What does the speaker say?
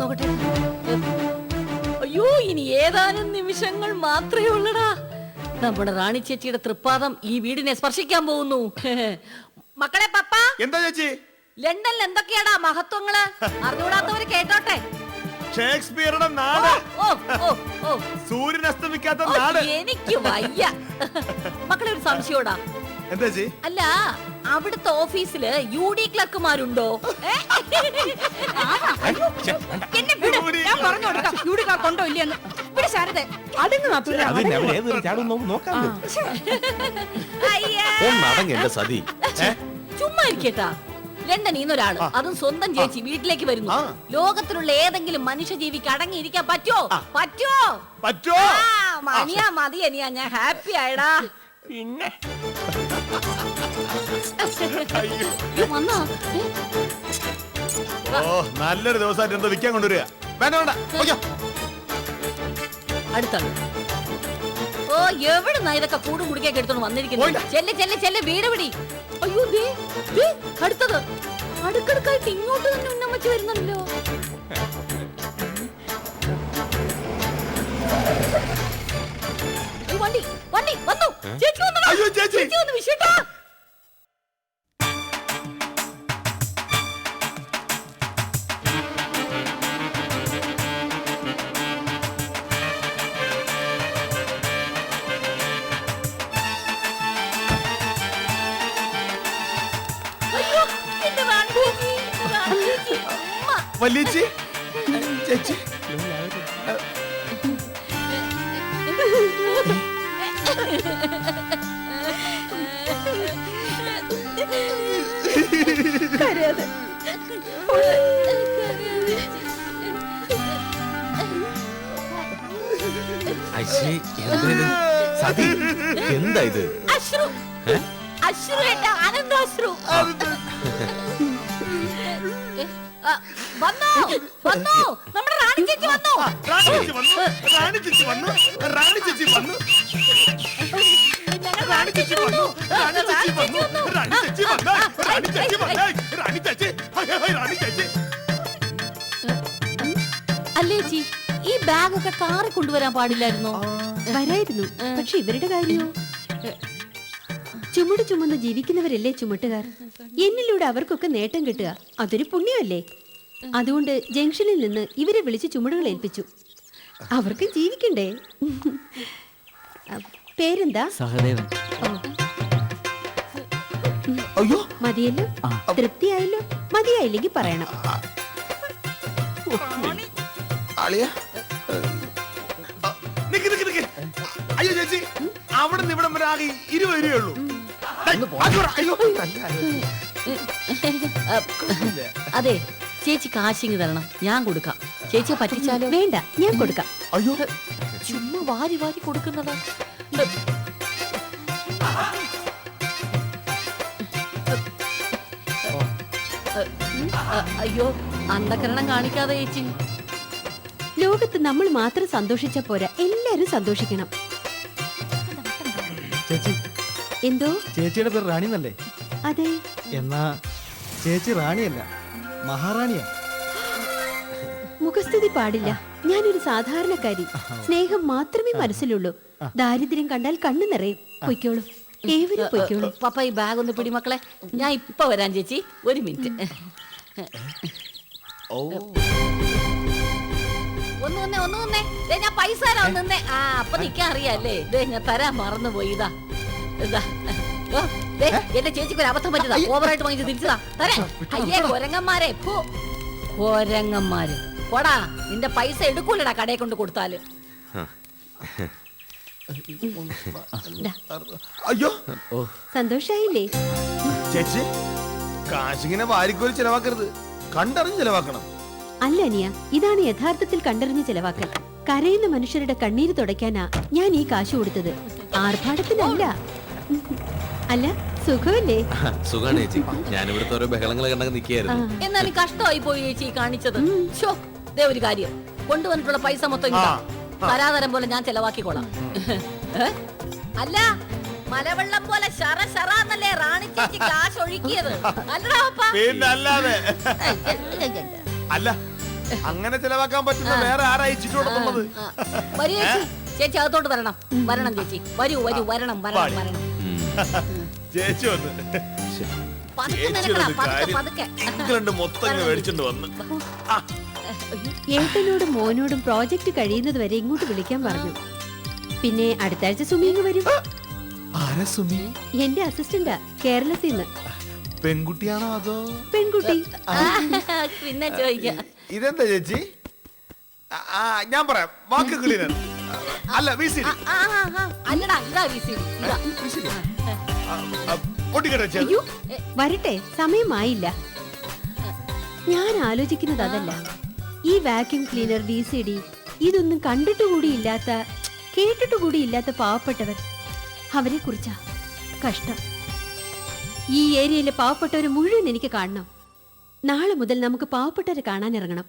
നോക്കട്ടെ. അയ്യോ ഇനി ഏതാനും നിമിഷങ്ങൾ മാത്രമേ ഉള്ളടാ. നമ്മുടെ റാണി ചേച്ചിയുടെ തൃപ്പാദം ഈ വീടിനെ സ്പർശിക്കാൻ പോകുന്നു. മക്കളെ പപ്പ. എന്താ ചേച്ചി? ലണ്ടനിൽ എന്തൊക്കെയാടാ മഹത്വങ്ങൾ? അറിഞ്ഞുകൂടാത്തവര് കേട്ടോട്ടെ. ഷേക്സ്പിയറുടെ നാട്. സൂര്യൻ അസ്തമിക്കാത്ത നാട്. എനിക്ക് വയ്യ. മക്കളെ ഒരു സംശയോടാ എന്താ അല്ല അവിടുത്തെ ഓഫീസിൽ യു ഡി ക്ലർക്കുമാരുണ്ടോ? എന്നെ വിട്. ഞാൻ പറഞ്ഞു കൊടുക്കാം. യൂടിക്കാർ കൊണ്ടോ ഇല്ലെന്ന് ഇവിടെ ശാരദ. അടുങ്ങ് നാത്തൂനെ അതിന് അവൻ ഏതൊരു ചാടും നമുക്ക് നോക്കാം അയ്യേ. ഒന്നടങ്ങ് എന്റെ സതി. ചുമ്മാ ഇരിക്കട്ടാ. ലണ്ടനിൽ നിന്ന് ഒരാൾ അതും സ്വന്തം ചേച്ചി വീട്ടിലേക്ക് വരുന്നു. ആ. ലോകത്തിലുള്ള ഏതെങ്കിലും മനുഷ്യജീവിക്ക് അടങ്ങിയിരിക്കാൻ പറ്റോ പറ്റോ പറ്റോ ആ, മണിയാ മതി അനിയാ ഞാൻ ഹാപ്പി ആയടാ. പിന്നെ? അയ്യോ, വന്നോ. ഏ? ഓ നല്ലൊരു ദിവസമായിട്ട് എന്താ വിൽക്കാൻ കൊണ്ടുവരിക. വേണ്ട വേണ്ട. ഓക്കോ. അടുത്താണ് ഓ എവിടുന്നാ ഇതൊക്കെ കൂടും കുടിക്കൊക്കെ എടുത്തോണ്ട് വന്നിരിക്കുന്നത് പോയില്ല. ചെല്ലെ ചെല്ലെ ചെല്ലെ വീട് പിടി. അയ്യോ ദേ ദേ അടുത്തത്. അടുക്കടുക്കായിട്ട് ഇങ്ങോട്ട് തന്നെ ഉന്നമ്മച്ച് വരുന്നല്ലോ ഏയ് വണ്ടി വണ്ടി വന്നു. ചേച്ചി വന്നു അയ്യോ, ചേച്ചി. ചേച്ചി വന്നു വിഷയട്ടാ വല്യേച്ചി. ചേച്ചി. കരയാതെ. അശ്ശേ എന്താ ഇത്? സതി എന്താ ഇത്? അശ്രു. അശ്രു ആനന്ദാശ്രു വന്നോ വന്നോ നമ്മുടെ റാണി ചേച്ചി വന്നോ. റാണി ചേച്ചി വന്നു റാണി ചേച്ചി വന്നു റാണി ചേച്ചി വന്നു. റാണി ചേച്ചി വന്നു റാണി ചേച്ചി വന്നു റാണി ചേച്ചി വന്നു റാണി ചേച്ചി വന്നു റാണി ചേച്ചി റാണി ചേച്ചി. അല്ലേ ചേച്ചി ഈ ബാഗൊക്കെ കാറി കാറിൽ കൊണ്ടുവരാൻ പാടില്ലായിരുന്നോ? വരായിരുന്നു. പക്ഷെ ഇവരുടെ കാര്യമോ? ചുമട് ചുമന്ന് ജീവിക്കുന്നവരല്ലേ ചുമട്ടുകാർ? എന്നിലൂടെ അവർക്കൊക്കെ നേട്ടം കിട്ടുക. അതൊരു പുണ്യമല്ലേ? അതുകൊണ്ട് ജംഗ്ഷനിൽ നിന്ന് ഇവരെ വിളിച്ച് ചുമടുകൾ ഏൽപ്പിച്ചു. അവർക്ക് ജീവിക്കണ്ടേ? പേരെന്താ? സഹദേവൻ. അയ്യോ. മതിയല്ലോ? തൃപ്തിയായല്ലോ? മതിയായില്ലെങ്കിൽ പറയണം. അളിയ നിക്ക് നിക്ക് നിക്ക്. അയ്യോ ചേച്ചി. അവിടെ നിന്ന് ഇവിടം വരെ ആകെ ഇരുപത് രൂപയേ ഉള്ളൂ. ഡേയ്, അത് ചേച്ചി കാശിങ് തരണം. ഞാൻ കൊടുക്കാം. ചേച്ചിയെ പറ്റിച്ചാലോ? വേണ്ട ഞാൻ കൊടുക്കാം. അയ്യോ. ചുമ്മാ വാരി വാരി കൊടുക്കുന്നതാ. അയ്യോ അന്ധകരണം കാണിക്കാതെ ചേച്ചി. ലോകത്ത് നമ്മൾ മാത്രം സന്തോഷിച്ച പോരാ. എല്ലാരും സന്തോഷിക്കണം. ചേച്ചി എന്തോ? ചേച്ചിയുടെ പേര് റാണി എന്നല്ലേ? അതെ. എന്നാ ചേച്ചി റാണിയല്ല മഹാറാണിയാ. മുഖസ്തുതി പാടില്ല. ഞാനൊരു സാധാരണക്കാരി. സ്നേഹം മാത്രമേ മനസ്സിലുള്ളൂ. ദാരിദ്ര്യം കണ്ടാൽ കണ്ണു നിറയും. പൊയ്ക്കോളൂ. ഏവരും പൊയ്ക്കോളൂ. പപ്പ ഈ ബാഗ് ഒന്ന് പിടി മക്കളെ. ഞാൻ ഇപ്പൊ വരാൻ ചേച്ചി. ഒരു മിനിറ്റ്. ഒന്ന് ദേ ഞാൻ പൈസ തരാം നിന്നേ. ആ അപ്പൊ നിക്കാൻ അറിയാല്ലേ ദേ ഞാൻ തരാൻ മറന്നു പോയി ഇതാ. ഇതാ ഓ, ദേ, എന്റെ ചേച്ചിക്ക് ഒരു അബദ്ധം പറ്റിയതാ. ഓവറായിട്ട് വാങ്ങിച്ച് തിരിച്ചതാ. തരേ. അയ്യേ കൊരങ്ങന്മാരെ ഫു. കൊരങ്ങന്മാര്. പോടാ നിന്റെ പൈസ എടുക്കൂലടാ കടയെ കൊണ്ട് കൊടുത്താൽ. അയ്യോ. സന്തോഷായില്ലേ? ചേച്ചി കാശിങ്ങനെ വാരിക്കോരി ചെലവാക്കരുത്. കണ്ടറിഞ്ഞ് ചെലവാക്കണം. അല്ല അനിയ ഇതാണ് യഥാർത്ഥത്തിൽ കണ്ടറിഞ്ഞ് ചെലവാക്കൽ. കരയുന്ന മനുഷ്യരുടെ കണ്ണീര് തുടയ്ക്കാനാ ഞാൻ ഈ കാശ് കൊടുത്തത്. ആർഭാടത്തിനല്ല. അല്ല സുഖമല്ലേ? സുഖാണ് ചേച്ചി. ഞാൻ ഇവിടുത്തെ ഓരോ ബഹളങ്ങൾ കണ്ടൊക്കെ നിൽക്കുകയായിരുന്നു. എന്നാലും കഷ്ടമായി പോയി ചേച്ചി ഈ കാണിച്ചത്. ഷോ ദേ ഒരു കാര്യം. കൊണ്ടുവന്നിട്ടുള്ള പൈസ മൊത്തം ഇങ്ങ് താ. തരാതരം പോലെ ഞാൻ ചെലവാക്കിക്കോളാം. ഏ? അല്ല മലവെള്ളം പോലെ ശറ ശറാന്നല്ലേ റാണി ചേച്ചി കാശ് ഒഴുക്കിയത്. അല്ലടാ പപ്പ പിന്നെ അല്ലാതെ അല്ല അങ്ങനെ ചെലവാക്കാൻ പറ്റുന്ന വേറെ ആരാ വരൂ ചേച്ചി. ചേച്ചി അകത്തോട്ട് വരണം. വരണം ചേച്ചി. വരൂ വരൂ. വരണം വരണം വരണം. ചേച്ചി വന്ന്. പതുക്കെ ചേച്ചി നിനക്കടാ ഒരു പതുക്കെ കാര്യം പതുക്കെ. ഇംഗ്ലണ്ട് മൊത്തം ഇങ്ങ് മേടിച്ചോണ്ട് വന്ന്. ആ, ഏട്ടനോടും മോനോടും പ്രോജക്റ്റ് കഴിയുന്നത് വരെ ഇങ്ങോട്ട് വിളിക്കാൻ പറഞ്ഞു. പിന്നെ അടുത്ത ആഴ്ച സുമി ഇങ്ങ് വരും. ആരാ സുമി? എന്റെ അസിസ്റ്റന്റാ കേരളത്തിൽ നിന്ന് പെൺകുട്ടിയാണോ അതോ? പെൺകുട്ടി. പിന്നെ ചോദിക്കാം. ഇതെന്താ ചേച്ചി? ആ, ആ ഞാൻ പറയാം. വാക്ക് ക്ലീനർ അല്ല. അല്ലടാ ഇതാ ഇതാ. പൊട്ടിക്കട്ടെ ചേച്ചി അയ്യോ വരട്ടെ സമയമായില്ല. ഞാൻ ആലോചിക്കുന്നത് അതല്ല. ഈ vacuum cleaner V C D ഇതൊന്നും കണ്ടിട്ടുകൂടിയില്ലാത്ത കേട്ടിട്ടുകൂടിയില്ലാത്ത പാവപ്പെട്ടവർ അവരെ കുറിച്ചാ കഷ്ടം. ഈ ഏരിയയിലെ പാവപ്പെട്ടവരെ മുഴുവൻ എനിക്ക് കാണണം. നാളെ മുതൽ നമുക്ക് പാവപ്പെട്ടവരെ കാണാൻ ഇറങ്ങണം